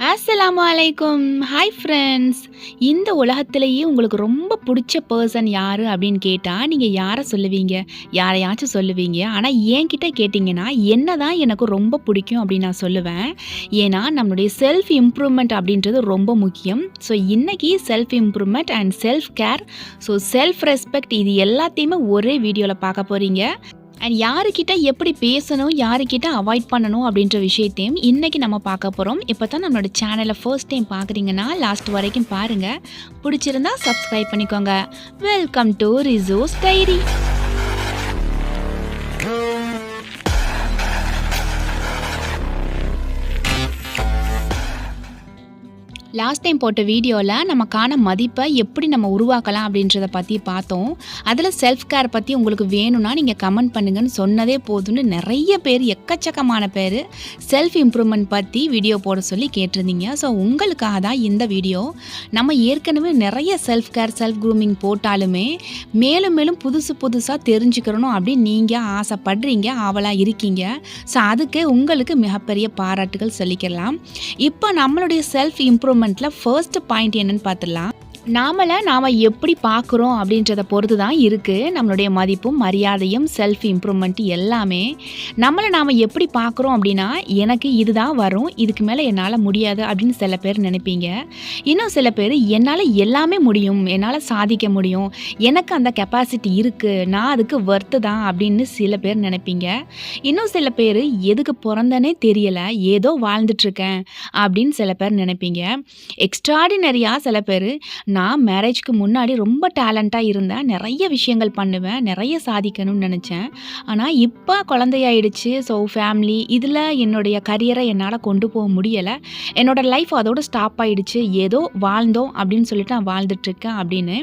அஸ்லாம் வலைக்கும் hi friends இந்த உலகத்திலேயே உங்களுக்கு ரொம்ப பிடிச்ச பர்சன் யார் அப்படின்னு கேட்டால் நீங்கள் யாரை சொல்லுவீங்க? யாரையாச்சும் சொல்லுவீங்க. ஆனால் என்கிட்ட கேட்டிங்கன்னா என்ன தான் எனக்கு ரொம்ப பிடிக்கும் அப்படின்னு நான் சொல்லுவேன். ஏன்னா நம்மளுடைய செல்ஃப் இம்ப்ரூவ்மெண்ட் அப்படின்றது ரொம்ப முக்கியம். ஸோ இன்றைக்கி self improvement and self care so self respect இது எல்லாத்தையுமே ஒரே வீடியோவில் பார்க்க போகிறீங்க அண்ட் யாருக்கிட்ட எப்படி பேசணும் யாருக்கிட்ட அவாய்ட் பண்ணணும் அப்படின்ற விஷயத்தையும் இன்றைக்கி நம்ம பார்க்க போகிறோம் இப்போ தான் நம்மளோட சேனலை ஃபர்ஸ்ட் டைம் பார்க்குறீங்கன்னா லாஸ்ட் வரைக்கும் பாருங்கள் பிடிச்சிருந்தா சப்ஸ்கிரைப் பண்ணிக்கோங்க. வெல்கம் டு ரிசோஸ் டைரி லாஸ்ட் டைம் போட்ட வீடியோவில் நமக்கான மதிப்பை எப்படி நம்ம உருவாக்கலாம் அப்படின்றத பற்றி பார்த்தோம். அதில் செல்ஃப் கேர் பற்றி உங்களுக்கு வேணும்னா நீங்கள் கமெண்ட் பண்ணுங்கன்னு சொன்னதே போதும்னு நிறைய பேர் எக்கச்சக்கமான பேர் செல்ஃப் இம்ப்ரூவ்மெண்ட் பற்றி வீடியோ போட சொல்லி கேட்டிருந்தீங்க. ஸோ உங்களுக்காக தான் இந்த வீடியோ. நம்ம ஏற்கனவே நிறைய செல்ஃப் கேர் செல்ஃப் க்ரூமிங் போட்டாலுமே மேலும் மேலும் புதுசு புதுசாக தெரிஞ்சுக்கிறணும் அப்படின்னு நீங்கள் ஆசைப்படுறீங்க ஆவலாக இருக்கீங்க. ஸோ அதுக்கு உங்களுக்கு மிகப்பெரிய பாராட்டுகள் சொல்லிக்கலாம். இப்போ நம்மளுடைய செல்ஃப் இம்ப்ரூவ்மெண்ட் இம்ப்ரூவ்மெண்ட்டில் ஃபர்ஸ்ட் பாயிண்ட் என்னன்னு பார்த்துடலாம். நாமளை நாம் எப்படி பார்க்குறோம் அப்படின்றத பொறுத்து தான் இருக்குது நம்மளுடைய மதிப்பும் மரியாதையும் செல்ஃப் இம்ப்ரூவ்மெண்ட் எல்லாமே. நம்மளை நாம் எப்படி பார்க்குறோம் அப்படின்னா எனக்கு இதுதான் வரும் இதுக்கு மேலே என்னால் முடியாது அப்படின்னு சில பேர் நினைப்பீங்க. இன்னும் சில பேர் என்னால் எல்லாமே முடியும் என்னால் சாதிக்க முடியும் எனக்கு அந்த கெப்பாசிட்டி இருக்குது நான் அதுக்கு ஒர்த்து தான் அப்படின்னு சில பேர் நினைப்பீங்க. இன்னும் சில பேர் எதுக்கு பிறந்தனே தெரியலை ஏதோ வாழ்ந்துட்டுருக்கேன் அப்படின்னு சில பேர் நினைப்பீங்க. எக்ஸ்ட்ராடினரியாக சில பேர் நான் மேரேஜ்க்கு முன்னாடி ரொம்ப டேலண்ட்டாக இருந்தேன். நிறைய விஷயங்கள் பண்ணுவேன். நிறைய சாதிக்கணும்னு நினச்சேன். ஆனால் இப்போ குழந்தையாயிடுச்சு. ஸோ ஃபேமிலி இதில் என்னுடைய கரியரை என்னால் கொண்டு போக முடியலை. என்னோடய லைஃப் அதோட ஸ்டாப் ஆகிடுச்சு ஏதோ வாழ்ந்தோம் அப்படின்னு சொல்லிட்டு நான் வாழ்ந்துட்டுருக்கேன் அப்படின்னு.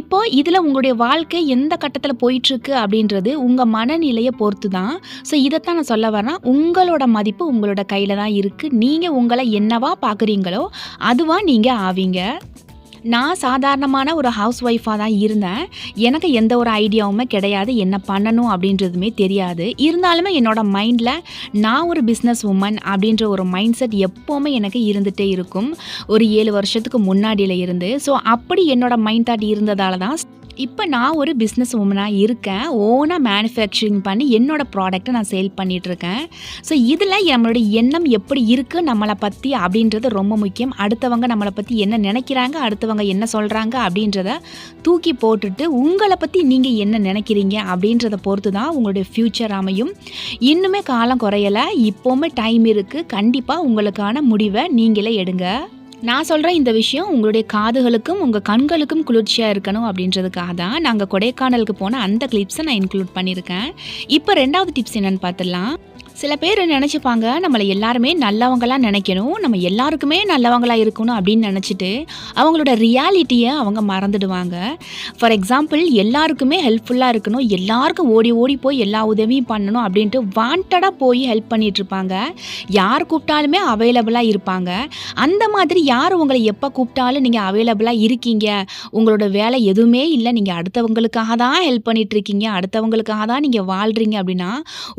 இப்போ இதில் உங்களுடைய வாழ்க்கை எந்த கட்டத்தில் போயிட்டுருக்கு அப்படின்றது உங்கள் மனநிலையை பொறுத்து தான் ஸோ இதைத்தான் நான் சொல்ல வரேன். உங்களோட மதிப்பு உங்களோட கையில் தான் இருக்குது நீங்கள் உங்களை என்னவா பார்க்குறீங்களோ அதுவாக நீங்கள் ஆவீங்க. நான் சாதாரணமான ஒரு ஹவுஸ் ஒய்ஃபாக தான் இருந்தேன். எனக்கு எந்த ஒரு ஐடியாவுமே கிடையாது. என்ன பண்ணணும் அப்படின்றதுமே தெரியாது. இருந்தாலுமே என்னோட மைண்டில் நான் ஒரு பிஸ்னஸ் உமன் அப்படின்ற ஒரு மைண்ட் செட் எப்போவுமே எனக்கு இருந்துகிட்டே இருக்கும். ஒரு ஏழு வருஷத்துக்கு முன்னாடியில் இருந்து. ஸோ அப்படி என்னோட மைண்ட் தாட் இருந்ததால தான் இப்போ நான் ஒரு பிஸ்னஸ் உமனாக இருக்கேன். ஓனாக மேனுஃபேக்சரிங் பண்ணி என்னோடய ப்ராடக்ட்டை நான் சேல் பண்ணிகிட்ருக்கேன் ஸோ இதில் நம்மளுடைய எண்ணம் எப்படி இருக்குது நம்மளை பற்றி அப்படின்றது ரொம்ப முக்கியம். அடுத்தவங்க நம்மளை பற்றி என்ன நினைக்கிறாங்க அடுத்தவங்க என்ன சொல்கிறாங்க அப்படின்றத தூக்கி போட்டுட்டு உங்களை பற்றி நீங்கள் என்ன நினைக்கிறீங்க அப்படின்றத பொறுத்து தான் உங்களுடைய ஃப்யூச்சர் அமையும். இன்னுமே காலம் குறையலை இப்போவுமே டைம் இருக்குது கண்டிப்பாக உங்களுக்கான முடிவை நீங்களே எடுங்க. நான் சொல்கிற இந்த விஷயம் உங்களுடைய காதுகளுக்கும் உங்கள் கண்களுக்கும் குளிர்ச்சியாக இருக்கணும் அப்படின்றதுக்காக தான் நாங்கள் கொடைக்கானலுக்கு போன அந்த கிளிப்ஸை நான் இன்க்ளூட் பண்ணியிருக்கேன். இப்போ ரெண்டாவது டிப்ஸ் என்னென்னு பார்த்துடலாம். சில பேர் நினச்சிப்பாங்க நம்மளை எல்லாருமே நல்லவங்களாக நினைக்கணும் நம்ம எல்லாருக்குமே நல்லவங்களாக இருக்கணும் அப்படின்னு நினச்சிட்டு அவங்களோட ரியாலிட்டியை அவங்க மறந்துடுவாங்க. ஃபார் எக்ஸாம்பிள் எல்லாருக்குமே ஹெல்ப்ஃபுல்லாக இருக்கணும் எல்லாருக்கும் ஓடி ஓடி போய் எல்லா உதவியும் பண்ணணும் அப்படின்ட்டு வாண்டடாக போய் ஹெல்ப் பண்ணிகிட்ருப்பாங்க யார் கூப்பிட்டாலுமே அவைலபிளாக இருப்பாங்க. அந்த மாதிரி யார் உங்களை எப்போ கூப்பிட்டாலும் நீங்கள் அவைலபிளாக இருக்கீங்க? உங்களோட வேலை எதுவுமே இல்லை நீங்கள் அடுத்தவங்களுக்காக தான் ஹெல்ப் பண்ணிகிட்ருக்கீங்க அடுத்தவங்களுக்காக தான் நீங்கள் வாழ்கிறீங்க அப்படின்னா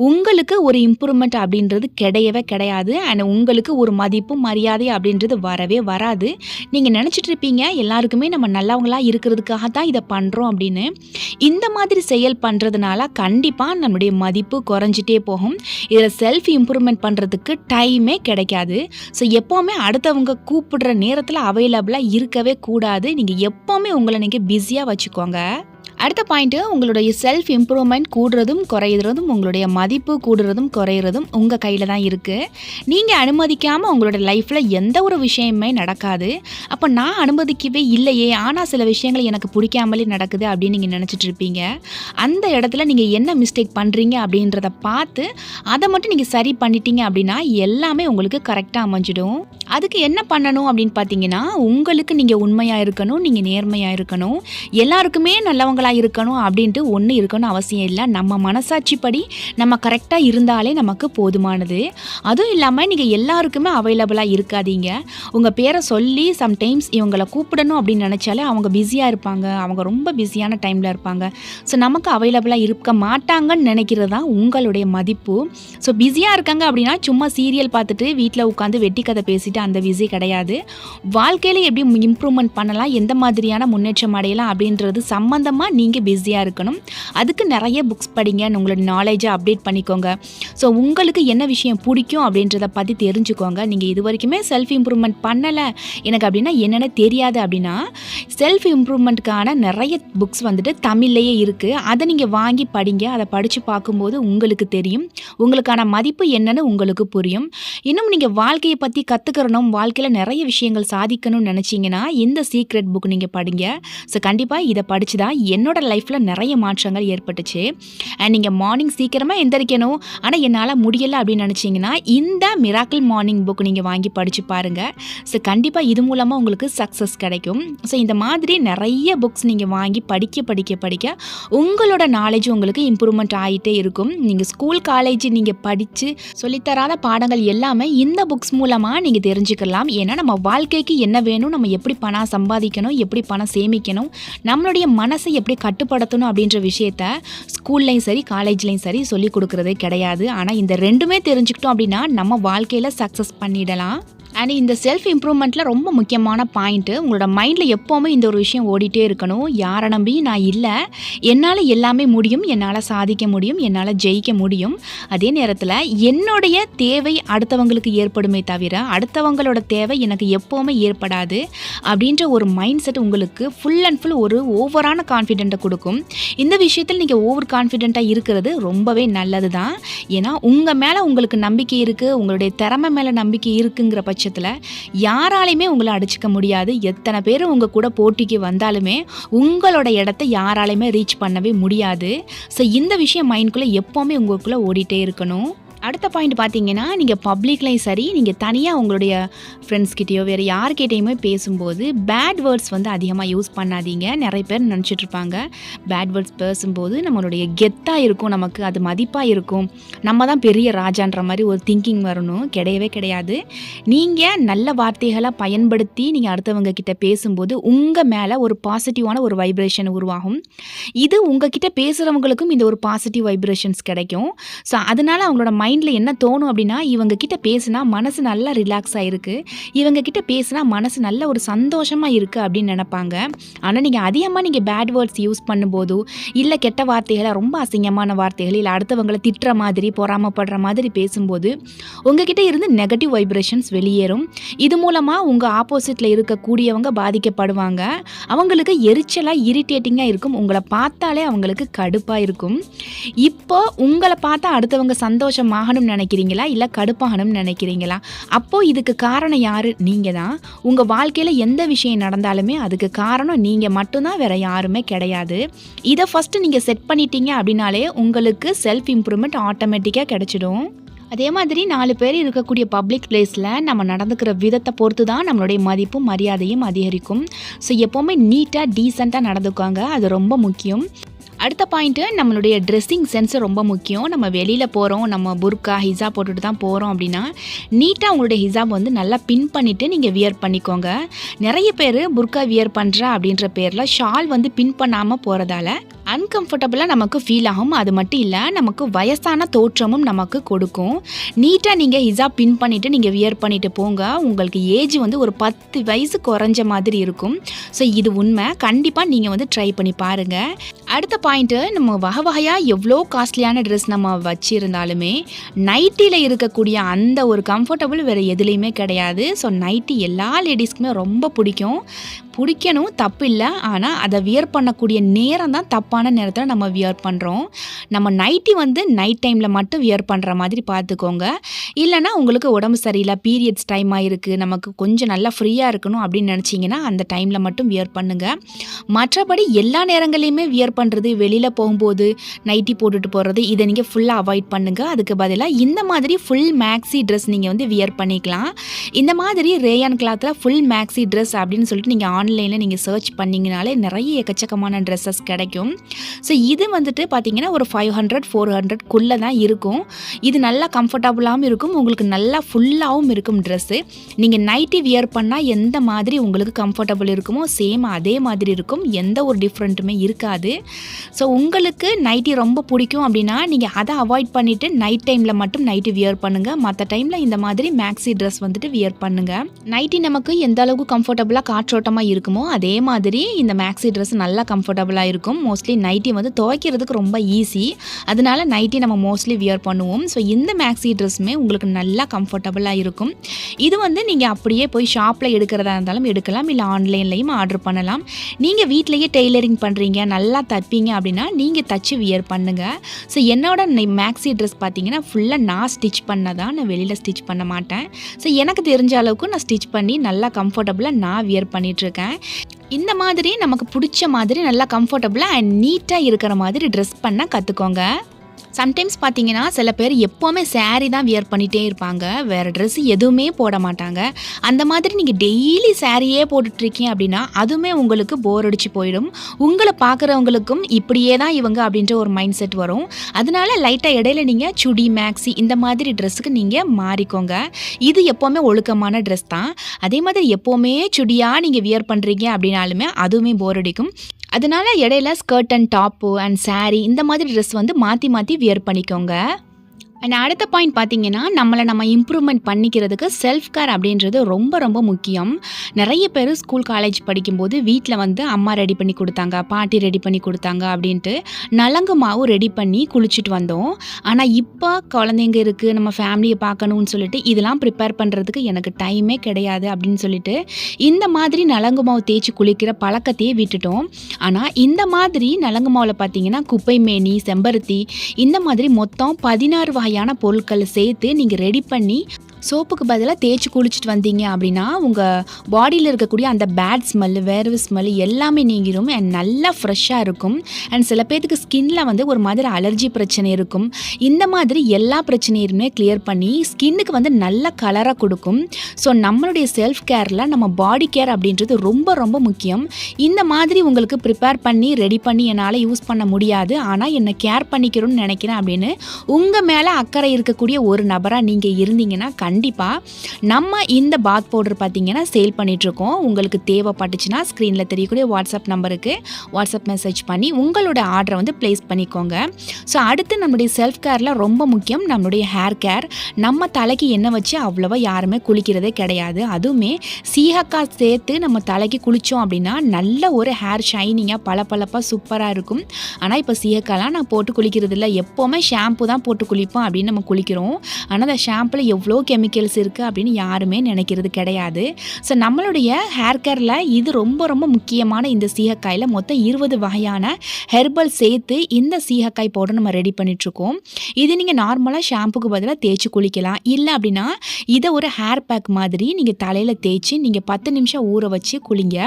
உங்களுக்கு ஒரு இம்ப்ரூவ் இம்ப்ரூவ்மெண்ட் அப்படின்றது கிடையவே கிடையாது. அண்ட் உங்களுக்கு ஒரு மதிப்பு மரியாதை அப்படின்றது வரவே வராது. நீங்கள் நினச்சிட்டு இருப்பீங்க எல்லாருக்குமே நம்ம நல்லவங்களாக இருக்கிறதுக்காக தான் இதை பண்ணுறோம் அப்படின்னு. இந்த மாதிரி செயல் பண்ணுறதுனால கண்டிப்பாக நம்முடைய மதிப்பு குறைஞ்சிட்டே போகும். இதில் செல்ஃப் இம்ப்ரூவ்மெண்ட் பண்ணுறதுக்கு டைமே கிடைக்காது. ஸோ எப்போவுமே அடுத்தவங்க கூப்பிடுற நேரத்தில் அவைலபிளாக இருக்கவே கூடாது. நீங்கள் எப்போவுமே உங்களை நீங்கள் பிஸியாக வச்சுக்கோங்க. அடுத்த பாயிண்ட்டு உங்களுடைய செல்ஃப் இம்ப்ரூவ்மெண்ட் கூடுறதும் குறையிறதும் உங்களுடைய மதிப்பு கூடுறதும் குறையிறதும் உங்கள் கையில் தான் இருக்குது நீங்கள் அனுமதிக்காமல் உங்களோட லைஃப்பில் எந்த ஒரு விஷயமே நடக்காது. அப்போ நான் அனுமதிக்கவே இல்லையே ஆனால் சில விஷயங்கள் எனக்கு பிடிக்காமலே நடக்குது அப்படின்னு நீங்கள் நினச்சிட்டு இருப்பீங்க. அந்த இடத்துல நீங்கள் என்ன மிஸ்டேக் பண்ணுறீங்க அப்படின்றத பார்த்து அதை மட்டும் நீங்கள் சரி பண்ணிட்டீங்க அப்படின்னா எல்லாமே உங்களுக்கு கரெக்டாக அமைஞ்சிடும். அதுக்கு என்ன பண்ணணும் அப்படின்னு பார்த்தீங்கன்னா உங்களுக்கு நீங்கள் உண்மையாக இருக்கணும் நீங்கள் நேர்மையாக இருக்கணும். எல்லாருக்குமே நல்லவங்க நல்லவங்களாக இருக்கணும் அப்படின்ட்டு ஒன்று இருக்கணும் அவசியம் இல்லை. நம்ம மனசாட்சிப்படி நம்ம கரெக்டாக இருந்தாலே நமக்கு போதுமானது. அதுவும் இல்லாமல் நீங்கள் எல்லாருக்குமே அவைலபிளாக இருக்காதீங்க. உங்கள் பேரை சொல்லி சம்டைம்ஸ் இவங்களை கூப்பிடணும் அப்படின்னு நினச்சாலே அவங்க பிஸியாக இருப்பாங்க. அவங்க ரொம்ப பிஸியான டைமில் இருப்பாங்க. ஸோ நமக்கு அவைலபிளாக இருக்க மாட்டாங்கன்னு நினைக்கிறது தான் உங்களுடைய மதிப்பு. ஸோ பிஸியாக இருக்காங்க அப்படின்னா சும்மா சீரியல் பார்த்துட்டு வீட்டில் உட்காந்து வெட்டி கதை பேசிட்டு அந்த பிஸி கிடையாது. வாழ்க்கையில் எப்படி இம்ப்ரூவ்மெண்ட் பண்ணலாம் எந்த மாதிரியான முன்னேற்றம் அடையலாம் அப்படின்றது சம்மந்தமாக நீங்கள் பிஸியாக இருக்கணும். அதுக்கு நிறைய புக்ஸ் படிங்க. உங்களோட நாலேஜை அப்டேட் பண்ணிக்கோங்க. ஸோ உங்களுக்கு என்ன விஷயம் பிடிக்கும் அப்படின்றத பற்றி தெரிஞ்சுக்கோங்க. நீங்கள் இது வரைக்குமே செல்ஃப் இம்ப்ரூவ்மெண்ட் பண்ணலை. எனக்கு அப்படின்னா என்னென்ன தெரியாது அப்படின்னா செல்ஃப் இம்ப்ரூவ்மெண்ட்டுக்கான நிறைய புக்ஸ் வந்துட்டு தமிழ்லேயே இருக்குது அதை நீங்கள் வாங்கி படிங்க. அதை படித்து பார்க்கும்போது உங்களுக்கு தெரியும். உங்களுக்கான மதிப்பு என்னன்னு உங்களுக்கு புரியும். இன்னும் நீங்கள் வாழ்க்கையை பற்றி கற்றுக்கிறணும் வாழ்க்கையில் நிறைய விஷயங்கள் சாதிக்கணும்னு நினச்சிங்கன்னா இந்த சீக்ரெட் புக் நீங்கள் படிங்க. ஸோ கண்டிப்பாக இதை படித்து தான் என்னோட லைஃப்பில் நிறைய மாற்றங்கள் ஏற்பட்டுச்சு. அண்ட் நீங்கள் மார்னிங் சீக்கிரமாக எந்திரிக்கணும். ஆனால் என்னால் முடியலை அப்படின்னு நினச்சிங்கன்னா இந்த மிராக்கிள் மார்னிங் புக் நீங்கள் வாங்கி படித்து பாருங்கள் ஸோ கண்டிப்பாக இது மூலமாக உங்களுக்கு சக்ஸஸ் கிடைக்கும். ஸோ இந்த மாதிரி நிறைய புக்ஸ் நீங்கள் வாங்கி படிக்க படிக்க படிக்க உங்களோட நாலேஜ் உங்களுக்கு இம்ப்ரூவ்மெண்ட் ஆகிட்டே இருக்கும். நீங்கள் ஸ்கூல் காலேஜ் நீங்கள் படித்து சொல்லித்தராத பாடங்கள் எல்லாமே இந்த புக்ஸ் மூலமாக நீங்கள் தெரிஞ்சுக்கலாம். ஏன்னா நம்ம வாழ்க்கைக்கு என்ன வேணும் நம்ம எப்படி பணம் சம்பாதிக்கணும் எப்படி பணம் சேமிக்கணும் நம்மளுடைய மனசை எப்படி கட்டுப்படுத்தணும் அப்படின்ற விஷயத்த ஸ்கூல்லையும் சரி காலேஜ்லேயும் சரி சொல்லிக் கொடுக்குறதே கிடையாது. ஆனால் இந்த ரெண்டுமே தெரிஞ்சுக்கிட்டோம் அப்படின்னா நம்ம வாழ்க்கையில் சக்ஸஸ் பண்ணிடலாம். அண்ட் இந்த செல்ஃப் இம்ப்ரூவ்மெண்ட்டில் ரொம்ப முக்கியமான பாயிண்ட்டு உங்களோட மைண்டில் எப்போவுமே இந்த ஒரு விஷயம் ஓடிட்டே இருக்கணும். யாரை நம்பி நான் இல்லை. என்னால் எல்லாமே முடியும். என்னால் சாதிக்க முடியும். என்னால் ஜெயிக்க முடியும். அதே நேரத்தில் என்னுடைய தேவை அடுத்தவங்களுக்கு ஏற்படுமே தவிர அடுத்தவங்களோட தேவை எனக்கு எப்போவுமே ஏற்படாது அப்படின்ற ஒரு மைண்ட் செட் உங்களுக்கு ஃபுல் அண்ட் ஃபுல் ஒரு ஓவரான கான்ஃபிடென்ட்டை கொடுக்கும். இந்த விஷயத்தில் நீங்கள் ஓவர் கான்ஃபிடென்ட்டாக இருக்கிறது ரொம்பவே நல்லது தான் ஏன்னா உங்கள் மேலே உங்களுக்கு நம்பிக்கை இருக்குது உங்களுடைய திறமை மேலே நம்பிக்கை இருக்குங்கிற பட்சத்தில் யாராலையுமே உங்களை அடிச்சுக்க முடியாது. எத்தனை பேர் உங்கள் கூட போட்டிக்கு வந்தாலுமே உங்களோட இடத்த யாராலையுமே ரீச் பண்ணவே முடியாது. ஸோ இந்த விஷயம் மைண்ட்குள்ளே எப்போவுமே உங்களுக்குள்ளே ஓடிட்டே இருக்கணும். அடுத்த பாயிண்ட் பார்த்தீங்கன்னா நீங்கள் பப்ளிக்லையும் சரி நீங்கள் தனியாக உங்களுடைய ஃப்ரெண்ட்ஸ்கிட்டயோ வேறு யார்கிட்டயுமே பேசும்போது பேட் வேர்ட்ஸ் வந்து அதிகமாக யூஸ் பண்ணாதீங்க. நிறைய பேர் நினச்சிட்ருப்பாங்க பேட் வேர்ட்ஸ் பேசும்போது நம்மளுடைய கெத்தாக இருக்கும் நமக்கு அது மதிப்பாக இருக்கும். நம்ம தான் பெரிய ராஜான்ற மாதிரி ஒரு திங்கிங் வரணும். கிடையவே கிடையாது. நீங்கள் நல்ல வார்த்தைகளை பயன்படுத்தி நீங்கள் அடுத்தவங்க கிட்ட பேசும்போது உங்கள் மேலே ஒரு பாசிட்டிவான ஒரு வைப்ரேஷன் உருவாகும். இது உங்கள் கிட்ட பேசுகிறவங்களுக்கும் இந்த ஒரு பாசிட்டிவ் வைப்ரேஷன்ஸ் கிடைக்கும். ஸோ அதனால் அவங்களோட மைண்ட் மைண்டில் என்ன தோணும் அப்படின்னா இவங்க கிட்ட பேசுனா மனசு நல்லா ரிலாக்ஸ் ஆகிருக்கு இவங்க கிட்ட பேசுனா மனசு நல்ல ஒரு சந்தோஷமாக இருக்குது அப்படின்னு நினைப்பாங்க. ஆனால் நீங்கள் அதிகமாக நீங்கள் பேட் வேர்ட்ஸ் யூஸ் பண்ணும்போதோ இல்லை கெட்ட வார்த்தைகளை ரொம்ப அசிங்கமான வார்த்தைகள் இல்லை அடுத்தவங்களை திட்டுற மாதிரி பொறாமப்படுற மாதிரி பேசும்போது உங்ககிட்ட இருந்து நெகட்டிவ் வைப்ரேஷன்ஸ் வெளியேறும். இது மூலமாக உங்கள் ஆப்போசிட்டில் இருக்கக்கூடியவங்க பாதிக்கப்படுவாங்க. அவங்களுக்கு எரிச்சலாக இரிட்டேட்டிங்காக இருக்கும். உங்களை பார்த்தாலே அவங்களுக்கு கடுப்பாக இருக்கும். இப்போ உங்களை பார்த்தா அடுத்தவங்க ஆகணும்னு நினைக்கிறீங்களா? இல்லை கடுப்பாகணும்னு நினைக்கிறீங்களா? அப்போது இதுக்கு காரணம் யார்? நீங்கள் தான் உங்கள் வாழ்க்கையில் எந்த விஷயம் நடந்தாலுமே அதுக்கு காரணம் நீங்கள் மட்டும்தான். வேறு யாருமே கிடையாது. இதை ஃபஸ்ட்டு நீங்கள் செட் பண்ணிட்டீங்க அப்படின்னாலே உங்களுக்கு செல்ஃப் இம்ப்ரூவ்மெண்ட் ஆட்டோமேட்டிக்காக கிடச்சிடும். அதே மாதிரி நாலு பேர் இருக்கக்கூடிய பப்ளிக் பிளேஸில் நம்ம நடந்துக்கிற விதத்தை பொறுத்து தான் நம்மளுடைய மதிப்பும் மரியாதையும் அதிகரிக்கும். ஸோ எப்போவுமே நீட்டாக டீசெண்டாக நடந்துக்குவாங்க அது ரொம்ப முக்கியம். அடுத்த பாயிண்ட்டு நம்மளுடைய ட்ரெஸ்ஸிங் சென்ஸ் ரொம்ப முக்கியம். நம்ம வெளியில் போகிறோம் நம்ம புர்கா ஹிஜாப் போட்டுட்டு தான் போகிறோம் அப்படின்னா நீட்டாக உங்களுடைய ஹிஜாப் வந்து நல்லா பின் பண்ணிவிட்டு நீங்கள் வியர் பண்ணிக்கோங்க. நிறைய பேர் புர்கா வியர் பண்ணுறா அப்படின்ற பேரில் ஷால் வந்து பின் பண்ணாமல் போகிறதால அன்கம்ஃபர்டபுளாக நமக்கு ஃபீல் ஆகும். அது மட்டும் இல்லை நமக்கு வயசான தோற்றமும் நமக்கு கொடுக்கும். நீட்டாக நீங்கள் ஹிஜாப் பின் பண்ணிவிட்டு நீங்கள் வியர் பண்ணிவிட்டு போங்க. உங்களுக்கு ஏஜ் வந்து ஒரு பத்து வயசு குறைஞ்ச மாதிரி இருக்கும். ஸோ இது உண்மை. கண்டிப்பாக நீங்கள் வந்து ட்ரை பண்ணி பாருங்கள் அடுத்த பாயிண்ட்டு நம்ம வகை வகையாக எவ்வளோ காஸ்ட்லியான ட்ரெஸ் நம்ம வச்சுருந்தாலுமே நைட்டியில் இருக்கக்கூடிய அந்த ஒரு கம்ஃபர்டபுள் வேறு எதுலேயுமே கிடையாது. ஸோ நைட்டி எல்லா லேடிஸ்க்குமே ரொம்ப பிடிக்கும். பிடிக்கணும் தப்பு இல்லை ஆனால் அதை வியர் பண்ணக்கூடிய நேரம் தான் தப்பான நேரத்தில் நம்ம வியர் பண்ணுறோம் நம்ம நைட்டி வந்து நைட் டைமில் மட்டும் வியர் பண்ணுற மாதிரி பார்த்துக்கோங்க. இல்லைனா உங்களுக்கு உடம்பு சரியில்லை பீரியட்ஸ் டைமாக இருக்குது நமக்கு கொஞ்சம் நல்லா ஃப்ரீயாக இருக்கணும் அப்படின்னு நினச்சிங்கன்னா அந்த டைமில் மட்டும் வியர் பண்ணுங்கள் மற்றபடி எல்லா நேரங்களையுமே வியர் பண்ணுறது வெளியில் போகும்போது நைட்டி போட்டுட்டு போகிறது இதை நீங்கள் ஃபுல்லாக அவாய்ட் பண்ணுங்கள் அதுக்கு பதிலாக இந்த மாதிரி ஃபுல் மேக்ஸி ட்ரெஸ் நீங்கள் வந்து வியர் பண்ணிக்கலாம். இந்த மாதிரி ரேயான் கிளாத்தில் ஃபுல் மேக்ஸி ட்ரெஸ் அப்படின்னு சொல்லிட்டு நீங்கள் ஆன்லைனில் நீங்கள் சர்ச் பண்ணிங்கனாலே நிறைய எக்கச்சக்கமான ட்ரெஸ்ஸஸ் கிடைக்கும். ஸோ இது வந்துட்டு பார்த்தீங்கன்னா ஒரு ஃபைவ் ஹண்ட்ரட் ஃபோர் ஹண்ட்ரட்குள்ளே தான் இருக்கும். இது நல்லா கம்ஃபர்டபுளாகவும் இருக்கும். உங்களுக்கு நல்லா ஃபுல்லாகவும் இருக்கும் ட்ரெஸ்ஸு நீங்கள் நைட்டி வியர் பண்ணால் எந்த மாதிரி உங்களுக்கு கம்ஃபர்டபுள் இருக்குமோ சேம் அதே மாதிரி இருக்கும். எந்த ஒரு டிஃப்ரெண்ட்டுமே இருக்காது. ஸோ உங்களுக்கு நைட்டி ரொம்ப பிடிக்கும் அப்படின்னா நீங்கள் அதை அவாய்ட் பண்ணிவிட்டு நைட் டைமில் மட்டும் நைட்டி வியர் பண்ணுங்கள் மற்ற டைமில் இந்த மாதிரி மேக்ஸி ட்ரெஸ் வந்துட்டு வியர் பண்ணுங்கள் நைட்டி நமக்கு எந்த அளவுக்கு கம்ஃபர்டபுளாக காற்றோட்டமாக இருக்குமோ அதே மாதிரி இந்த மேக்ஸி ட்ரெஸ் நல்லா கம்ஃபர்டபுளாக இருக்கும். மோஸ்ட்லி நைட்டி வந்து துவைக்கிறதுக்கு ரொம்ப ஈஸி அதனால நைட்டி நம்ம மோஸ்ட்லி வியர் பண்ணுவோம். ஸோ இந்த மேக்ஸி ட்ரெஸ்ஸுமே உங்களுக்கு நல்லா கம்ஃபர்டபுளாக இருக்கும். இது வந்து நீங்கள் அப்படியே போய் ஷாப்பில் எடுக்கிறதா இருந்தாலும் எடுக்கலாம். இல்லை ஆன்லைன்லேயும் ஆர்டர் பண்ணலாம். நீங்கள் வீட்டிலேயே டெய்லரிங் பண்ணுறீங்க நல்லா தைப்பீங்க அப்படின்னா நீங்கள் தச்சு வியர் பண்ணுங்கள் ஸோ என்னோட மேக்ஸி ட்ரெஸ் பார்த்தீங்கன்னா ஃபுல்லாக நான் ஸ்டிச் பண்ணதான் நான் வெளியில் ஸ்டிச் பண்ண மாட்டேன். ஸோ எனக்கு தெரிஞ்ச அளவுக்கு நான் ஸ்டிச் பண்ணி நல்லா கம்ஃபர்டபுளாக நான் வியர் பண்ணிகிட்ருக்கேன் இந்த மாதிரி நமக்கு பிடிச்ச மாதிரி நல்லா கம்ஃபர்டபுளாக அண்ட் நீட்டாக இருக்கிற மாதிரி ட்ரெஸ் பண்ண கற்றுக்கோங்க சம்டைம்ஸ் பார்த்தீங்கன்னா சில பேர் எப்போவுமே saree தான் வியர் பண்ணிகிட்டே இருப்பாங்க. வேறு ட்ரெஸ் எதுவுமே போட மாட்டாங்க. அந்த மாதிரி நீங்கள் டெய்லி சாரியே போட்டுட்ருக்கீங்க அப்படின்னா அதுவுமே உங்களுக்கு போர் அடித்து போயிடும். உங்களை பார்க்குறவங்களுக்கும் இப்படியே தான் இவங்க அப்படின்ற ஒரு மைண்ட் செட் வரும். அதனால லைட்டாக இடையில நீங்கள் சுடி மேக்ஸி இந்த மாதிரி ட்ரெஸ்ஸுக்கு நீங்கள் மாறிக்கோங்க. இது எப்போவுமே ஒழுக்கமான ட்ரெஸ் தான். அதே மாதிரி எப்போவுமே சுடியாக நீங்கள் வியர் பண்ணுறீங்க அப்படின்னாலுமே அதுவுமே போர் அடிக்கும். அதனால இடையில skirt and top and saree இந்த மாதிரி ட்ரெஸ் வந்து மாற்றி மாற்றி வியர் பண்ணிக்கோங்க. அண்ட் அடுத்த பாயிண்ட் பார்த்தீங்கன்னா நம்மளை நம்ம இம்ப்ரூவ்மெண்ட் பண்ணிக்கிறதுக்கு செல்ஃப் கேர் அப்படின்றது ரொம்ப ரொம்ப முக்கியம். நிறைய பேர் ஸ்கூல் காலேஜ் படிக்கும்போது வீட்டில் வந்து அம்மா ரெடி பண்ணி கொடுத்தாங்க பாட்டி ரெடி பண்ணி கொடுத்தாங்க அப்படின்ட்டு நலங்கு மாவு ரெடி பண்ணி குளிச்சுட்டு வந்தோம். ஆனால் இப்போ குழந்தைங்க இருக்குது நம்ம ஃபேமிலியை பார்க்கணும்னு சொல்லிட்டு இதெல்லாம் ப்ரிப்பேர் பண்ணுறதுக்கு எனக்கு டைமே கிடையாது அப்படின்னு சொல்லிட்டு இந்த மாதிரி நலங்கு மாவு தேய்ச்சி குளிக்கிற பழக்கத்தையே விட்டுட்டோம். ஆனால் இந்த மாதிரி நலங்கு மாவில் பார்த்தீங்கன்னா குப்பை மேனி செம்பருத்தி இந்த மாதிரி மொத்தம் பதினாறு வகை தேவையான பொருட்களை சேர்த்து நீங்கள் ரெடி பண்ணி சோப்புக்கு பதிலாக தேய்ச்சி குளிச்சுட்டு வந்தீங்க அப்படின்னா உங்கள் பாடியில் இருக்கக்கூடிய அந்த பேட் ஸ்மெல்லு வேர்வு ஸ்மெல்லு எல்லாமே நீங்கிடும் அண்ட் நல்லா ஃப்ரெஷ்ஷாக இருக்கும். அண்ட் சில பேர்த்துக்கு ஸ்கின்ல வந்து ஒரு மாதிரி அலர்ஜி பிரச்சனை இருக்கும். இந்த மாதிரி எல்லா பிரச்சனையுமே கிளியர் பண்ணி ஸ்கின்னுக்கு வந்து நல்ல கலராக கொடுக்கும். ஸோ நம்மளுடைய செல்ஃப் கேரில் நம்ம பாடி கேர் அப்படின்றது ரொம்ப ரொம்ப முக்கியம். இந்த மாதிரி உங்களுக்கு ப்ரிப்பேர் பண்ணி ரெடி பண்ணி என்னால் யூஸ் பண்ண முடியாது. ஆனால் என்னை கேர் பண்ணிக்கிறோன்னு நினைக்கிறேன் அப்படின்னு உங்கள் மேலே அக்கறை இருக்கக்கூடிய ஒரு நபராக நீங்கள் இருந்தீங்கன்னா கண்டிப்பாக கண்டிப்பாக நம்ம இந்த பாத் பவுடர் பார்த்தீங்கன்னா சேல் பண்ணிகிட்ருக்கோம் உங்களுக்கு தேவைப்பட்டுச்சுன்னா ஸ்க்ரீனில் தெரியக்கூடிய வாட்ஸ்அப் நம்பருக்கு வாட்ஸ்அப் மெசேஜ் பண்ணி உங்களோட ஆர்டரை வந்து ப்ளேஸ் பண்ணிக்கோங்க. ஸோ அடுத்து நம்மளுடைய செல்ஃப் கேரில் ரொம்ப முக்கியம் நம்மளுடைய ஹேர் கேர் நம்ம தலைக்கு எண்ணெய் வச்சு அவ்வளோவா யாருமே குளிக்கிறதே கிடையாது. அதுவுமே சீகக்காய் சேர்த்து நம்ம தலைக்கு குளித்தோம் அப்படின்னா நல்ல ஒரு ஹேர் ஷைனிங்காக பளபளப்பாக சூப்பராக இருக்கும். ஆனால் இப்போ சீகக்காய்லாம் நான் போட்டு குளிக்கிறது இல்லை எப்போவுமே ஷாம்பு தான் போட்டு குளிப்போம் அப்படின்னு நம்ம குளிக்கிறோம். ஆனால் அந்த ஷாம்பில் எவ்வளோ கெமிக்கல்ஸ் இருக்குது அப்படின்னு யாருமே நினைக்கிறது கிடையாது. ஸோ நம்மளுடைய ஹேர் கேரில் இது ரொம்ப ரொம்ப முக்கியமான இந்த சீகக்காயில் மொத்தம் இருபது வகையான ஹெர்பல் சேர்த்து இந்த சீகக்காய் பவுடர் நம்ம ரெடி பண்ணிகிட்ருக்கோம் இது நீங்கள் நார்மலாக ஷாம்புக்கு பதிலாக தேய்ச்சி குளிக்கலாம். இல்லை அப்படின்னா இதை ஒரு ஹேர் பேக் மாதிரி நீங்கள் தலையில் தேய்ச்சி நீங்கள் பத்து நிமிஷம் ஊற வச்சு குளிங்க.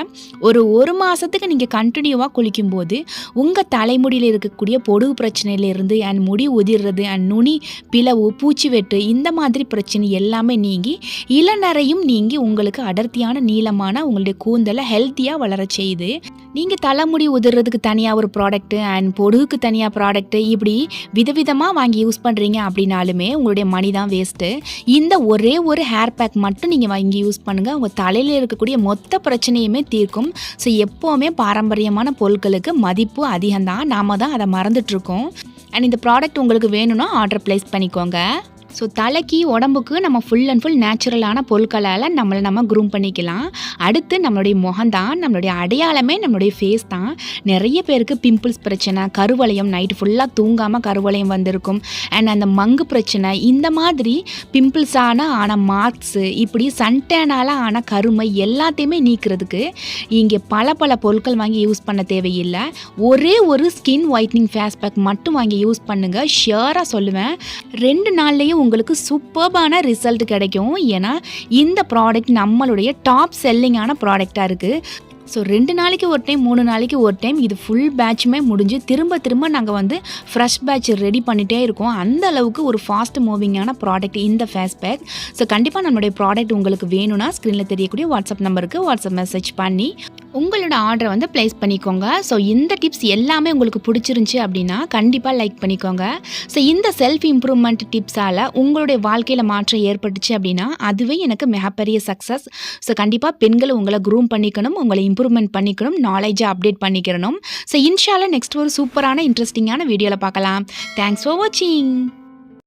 ஒரு ஒரு மாதத்துக்கு நீங்கள் கண்டினியூவாக குளிக்கும்போது உங்கள் தலைமுடியில் இருக்கக்கூடிய பொடுகு பிரச்சனையிலேருந்து அண்ட் முடி உதிர்றது அண்ட் நுனி பிளவு பூச்சி வெட்டு இந்த மாதிரி பிரச்சனை எல்லாம் எல்லாமே நீங்கி இளநரையும் நீங்கி உங்களுக்கு அடர்த்தியான நீளமான உங்களுடைய கூந்தலை ஹெல்த்தியாக வளர செய்யுது நீங்கள் தலைமுடி உதிர்றதுக்கு தனியாக ஒரு ப்ராடக்ட்டு அண்ட் பொடுகுக்கு தனியாக ப்ராடக்ட்டு இப்படி விதவிதமாக வாங்கி யூஸ் பண்ணுறீங்க அப்படின்னாலுமே உங்களுடைய மணி தான் வேஸ்ட்டு இந்த ஒரே ஒரு ஹேர் பேக் மட்டும் நீங்கள் வாங்கி யூஸ் பண்ணுங்கள் உங்கள் தலையில் இருக்கக்கூடிய மொத்த பிரச்சனையுமே தீர்க்கும். ஸோ எப்போவுமே பாரம்பரியமான பொருட்களுக்கு மதிப்பு அதிகம்தான். நாம தான் அதை மறந்துட்டுருக்கோம் அண்ட் இந்த ப்ராடக்ட் உங்களுக்கு வேணும்னா ஆர்டர் ப்ளேஸ் பண்ணிக்கோங்க. ஸோ தலைக்கு உடம்புக்கு நம்ம ஃபுல் அண்ட் ஃபுல் நேச்சுரலான பொருட்களால் நம்மளை நம்ம க்ரூம் பண்ணிக்கலாம். அடுத்து நம்மளுடைய முகம்தான் நம்மளுடைய அடையாளமே நம்மளுடைய ஃபேஸ் தான். நிறைய பேருக்கு பிம்பிள்ஸ் பிரச்சனை கருவளையம் நைட் ஃபுல்லாக தூங்காமல் கருவளையம் வந்திருக்கும். அண்ட் அந்த மங்கு பிரச்சனை இந்த மாதிரி பிம்பிள்ஸான ஆன மார்க்ஸு இப்படி சன்டேனால் ஆன கருமை எல்லாத்தையுமே நீக்கிறதுக்கு இங்கே பல பல பொருட்கள் வாங்கி யூஸ் பண்ண தேவையில்லை. ஒரே ஒரு ஸ்கின் ஒயிட்னிங் ஃபேஸ் பேக் மட்டும் வாங்கி யூஸ் பண்ணுங்கள் ஷியராக சொல்லுவேன். ரெண்டு நாள்லேயும் உங்களுக்கு சூப்பர்பான ரிசல்ட் கிடைக்கும். ஏன்னா இந்த ப்ராடக்ட் நம்மளுடைய டாப் செல்லிங்கான ப்ராடக்டாக இருக்குது ஸோ ரெண்டு நாளைக்கு ஒரு டைம் மூணு நாளைக்கு ஒரு டைம் இது ஃபுல் பேட்சுமே முடிஞ்சு திரும்ப திரும்ப நாங்கள் வந்து ஃப்ரெஷ் பேட்ச் ரெடி பண்ணிகிட்டே இருக்கோம். அந்த அளவுக்கு ஒரு ஃபாஸ்ட் மூவிங்கான ப்ராடக்ட் இந்த ஃபேஸ் பேக் ஸோ கண்டிப்பாக நம்மளுடைய ப்ராடக்ட் உங்களுக்கு வேணும்னா ஸ்க்ரீனில் தெரியக்கூடிய வாட்ஸ்அப் நம்பருக்கு வாட்ஸ்அப் மெசேஜ் பண்ணி உங்களோட ஆர்டரை வந்து ப்ளேஸ் பண்ணிக்கோங்க. ஸோ இந்த டிப்ஸ் எல்லாமே உங்களுக்கு பிடிச்சிருந்துச்சி அப்படின்னா கண்டிப்பாக லைக் பண்ணிக்கோங்க. ஸோ இந்த செல்ஃப் இம்ப்ரூவ்மெண்ட் டிப்ஸால் உங்களுடைய வாழ்க்கையில் மாற்றம் ஏற்பட்டுச்சு அப்படின்னா அதுவே எனக்கு மிகப்பெரிய சக்ஸஸ் ஸோ கண்டிப்பாக பெண்கள் உங்களை க்ரூம் பண்ணிக்கணும் உங்களை இம்ப்ரூவ்மெண்ட் பண்ணிக்கணும் நாலேஜை அப்டேட் பண்ணிக்கணும். ஸோ இன்ஷால நெக்ஸ்ட் ஒரு சூப்பரான இன்ட்ரெஸ்டிங்கான வீடியோவில் பார்க்கலாம். தேங்க்ஸ் ஃபார் வாட்சிங்